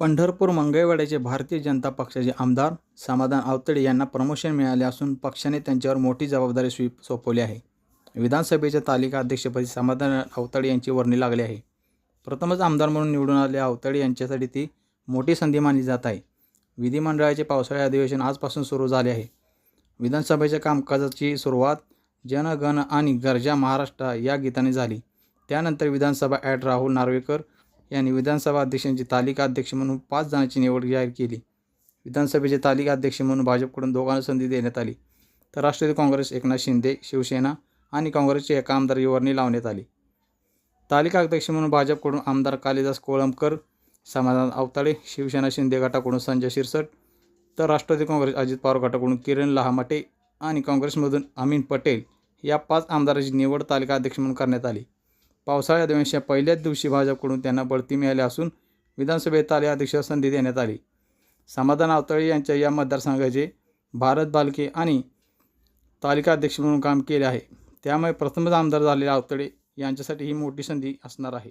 पंढरपूर मंगळवाड्याचे भारतीय जनता पक्षाचे आमदार समाधान आवतडे यांना प्रमोशन मिळाले असून पक्षाने त्यांच्यावर मोठी जबाबदारी स्वीप सोपवली आहे. विधानसभेच्या तालिका अध्यक्षपदी समाधान आवतडे यांची वर्णी लागली आहे. प्रथमच आमदार म्हणून निवडून आलेल्या आवतडे यांच्यासाठी ती मोठी संधी मानली जात आहे. विधिमंडळाचे पावसाळी अधिवेशन आजपासून सुरू झाले आहे. विधानसभेच्या कामकाजाची सुरुवात जनगण आणि गरजा महाराष्ट्र या गीताने झाली. त्यानंतर विधानसभा ॲड राहुल नार्वेकर यांनी विधानसभा अध्यक्षांची तालिका अध्यक्ष म्हणून पाच जणांची निवड जाहीर केली. विधानसभेचे तालिका अध्यक्ष म्हणून भाजपकडून दोघांना संधी देण्यात आली. तर राष्ट्रवादी काँग्रेस एकनाथ शिंदे शिवसेना आणि काँग्रेसचे एका आमदार वर्णी लावण्यात आली. तालिका अध्यक्ष म्हणून भाजपकडून आमदार कालिदास कोळंबकर समाधान अवताळे शिवसेना शिंदे गटाकडून संजय शिरसट तर राष्ट्रवादी काँग्रेस अजित पवार गटाकडून किरण लहामटे आणि काँग्रेसमधून अमीन पटेल या पाच आमदारांची निवड तालिका अध्यक्ष म्हणून करण्यात आली. पावसाळ्या अधिवेशनाच्या पहिल्याच दिवशी भाजपकडून त्यांना बढती मिळाली असून विधानसभेत आले अध्यक्ष संधी देण्यात आली. समाधान आवताळे यांच्या या मतदारसंघाचे भारत बालके आणि तालिका अध्यक्ष म्हणून काम केले आहे. त्यामुळे प्रथमच आमदार झालेले आवतळे यांच्यासाठी ही मोठी संधी असणार आहे.